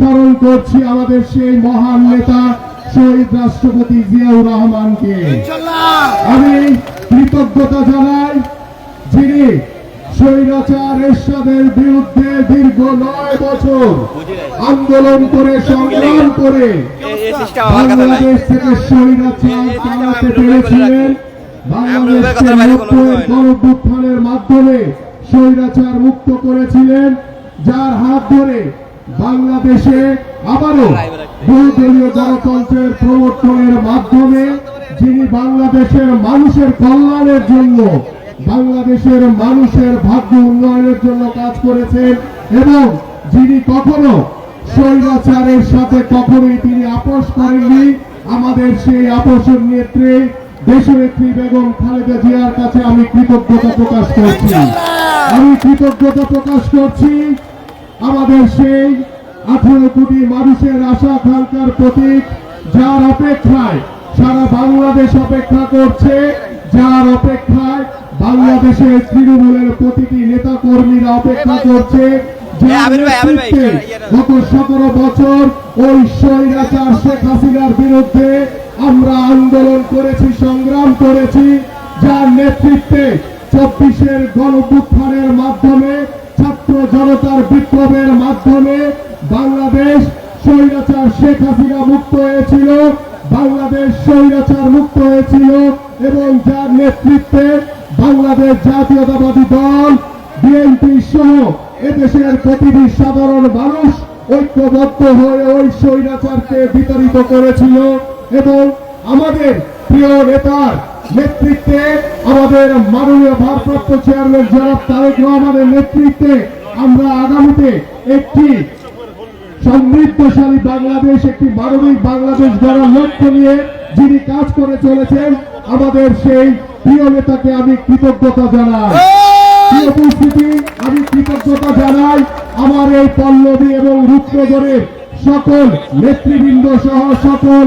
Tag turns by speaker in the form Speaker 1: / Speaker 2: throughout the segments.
Speaker 1: স্মরণ করছি আমাদের সেই মহান নেতা শহীদ রাষ্ট্রপতি জিয়াউর রহমানকে। আমি কৃতজ্ঞতা জানাই যিনি স্বৈরাচার এরশাদের বিরুদ্ধে দীর্ঘ নয় বছর আন্দোলন করে সংগ্রাম করে বাংলাদেশ থেকে স্বৈরাচার পেরেছিলেন। বাংলাদেশকে মাধ্যমে স্বৈরাচার মুক্ত করেছিলেন যার হাত ধরে বাংলাদেশে আবারও বহুদলীয় গণতন্ত্রের প্রবর্তনের মাধ্যমে যিনি বাংলাদেশের মানুষের কল্যাণের জন্য, বাংলাদেশের মানুষের ভাগ্য উন্নয়নের জন্য কাজ করেছেন এবং যিনি কখনো স্বৈরাচারের সাথে কখনোই তিনি আপোষ করেননি, আমাদের সেই আপোষের নেত্রী দেশনেত্রী বেগম খালেদা জিয়ার কাছে আমি কৃতজ্ঞতা প্রকাশ করছি। আমি কৃতজ্ঞতা প্রকাশ করছি আমাদের সেই আঠারো কোটি মানুষের আশা আকাঙ্ক্ষার প্রতীক যার অপেক্ষায় সারা বাংলাদেশ অপেক্ষা করছে যার অপেক্ষায় বাংলাদেশের তৃণমূলের প্রতিটি নেতা কর্মীরা অপেক্ষা করছে
Speaker 2: ইয়ে-
Speaker 1: গত সতেরো বছর ওই স্বৈরাচার শেখ হাসিনার বিরুদ্ধে আমরা আন্দোলন করেছি সংগ্রাম করেছি যার নেতৃত্বে চব্বিশের গণপুত্থানের মাধ্যমে জনতার বিপ্লবের মাধ্যমে বাংলাদেশ স্বৈরাচার শেখ হাসিনা মুক্ত হয়েছিল, বাংলাদেশ স্বৈরাচার মুক্ত হয়েছিল এবং যার নেতৃত্বে বাংলাদেশ জাতীয়তাবাদী দল, বিএনপি সহ এদেশের প্রতিটি সাধারণ মানুষ ঐক্যবদ্ধ হয়ে ওই স্বৈরাচারকে বিতাড়িত করেছিল এবং আমাদের প্রিয় নেতার নেতৃত্বে আমাদের মাননীয় ভারপ্রাপ্ত চেয়ারম্যান জনাব তারেক রহমানের নেতৃত্বে আমরা আগামীতে একটি সমৃদ্ধশালী বাংলাদেশ একটি মানবিক বাংলাদেশ গড়ার লক্ষ্য নিয়ে যিনি কাজ করে চলেছেন আমাদের সেই প্রিয় নেতাকে আমি কৃতজ্ঞতা জানাই। উপস্থিতি আমি কৃতজ্ঞতা জানাই আমার এই পল্লবী এবং রূপনগরের সকল নেতৃবৃন্দ সহ সকল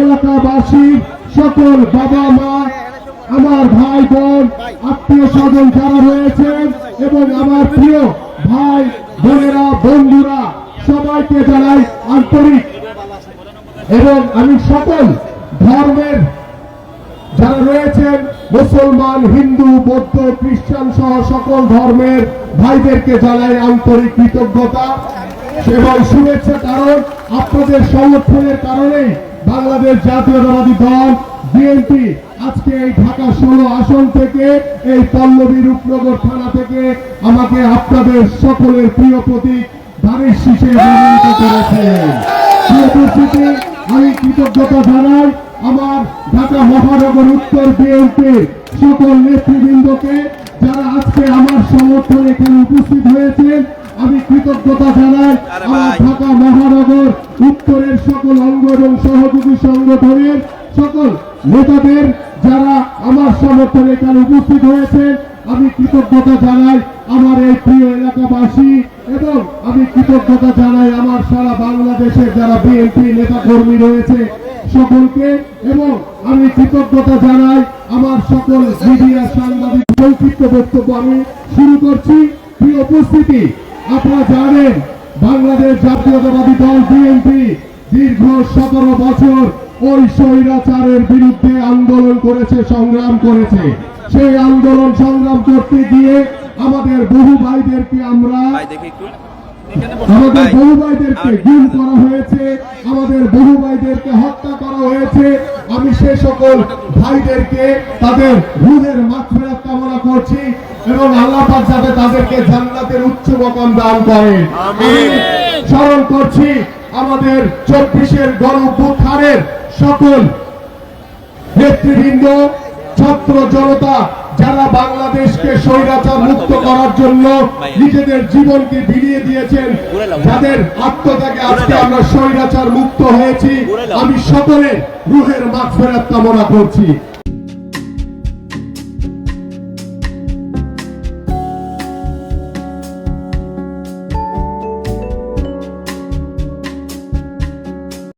Speaker 1: এলাকাবাসী সকল বাবা মা আমার ভাই বোন আত্মীয় স্বজন যারা রয়েছেন এবং আমার প্রিয় ভাই, বোনেরা, বন্ধুরা, সবাইকে জানাই আন্তরিক এবং আমি সকল ধর্মের যারা রয়েছেন, মুসলমান, হিন্দু, বৌদ্ধ, খ্রিস্টান সহ সকল ধর্মের ভাইদেরকে জানাই আন্তরিক কৃতজ্ঞতা এবং শুভেচ্ছা কারণ আপনাদের সমর্থনের কারণেই বাংলাদেশ জাতীয়তাবাদী দল, বিএনপি আজকে এই ঢাকা ষোলো আসন থেকে এই পল্লবী রূপনগর থানা থেকে আমাকে আপনাদের সকলের প্রিয় প্রতীক ধানের শীষে মনোনীত করেছেন উপস্থিতি আমি কৃতজ্ঞতা জানাই আমার ঢাকা মহানগর উত্তর বিএনপি সকল নেতৃবৃন্দকে যারা আজকে আমার সমর্থন এখানে উপস্থিত হয়েছেন। আমি কৃতজ্ঞতা জানাই আমার ঢাকা মহানগর উত্তরের সকল অঙ্গ এবং সহযোগী সংগঠনের সকল নেতাদের যারা আমার সমর্থনে এখানে উপস্থিত হয়েছে, আমি কৃতজ্ঞতা জানাই আমার এই প্রিয় এলাকাবাসী এবং আমি কৃতজ্ঞতা জানাই আমার সারা বাংলাদেশের যারা বিএনপি নেতা কর্মী রয়েছে সকলকে এবং আমি কৃতজ্ঞতা জানাই আমার সকল মিডিয়া সাংবাদিক সংক্ষিপ্ত বক্তব্য আমি শুরু করছি। প্রিয় উপস্থিতি, আপনারা জানেন বাংলাদেশ জাতীয়তাবাদী দল বিএনপি দীর্ঘ সতেরো বছর ওই স্বৈরাচারের বিরুদ্ধে আন্দোলন করেছে সংগ্রাম করেছে। সেই আন্দোলন সংগ্রাম করতে গিয়ে আমাদের বহু ভাইদেরকে আমরা আমাদের বহু ভাইদেরকে গুম করা হয়েছে আমাদের বহু ভাইদেরকে হত্যা করা হয়েছে। আমি সে সকল ভাইদেরকে তাদের রুহের কামনা করছি এবং আল্লাহ পাক যাতে তাদেরকে জান্নাতের উচ্চ মকাম দান করেন। স্মরণ করছি আমাদের চব্বিশের গণপুত্থানের সকল নেতৃবৃন্দ, ছাত্র জনতা, যারা বাংলাদেশকে স্বৈরাচার মুক্ত করার জন্য নিজেদের জীবনকে বিলিয়ে দিয়েছেন, যাদের আত্মত্যাগে আজকে আমরা স্বৈরাচার মুক্ত হয়েছি, আমি সকলের রুহের মাঠ ফেরাত কামনা করছি।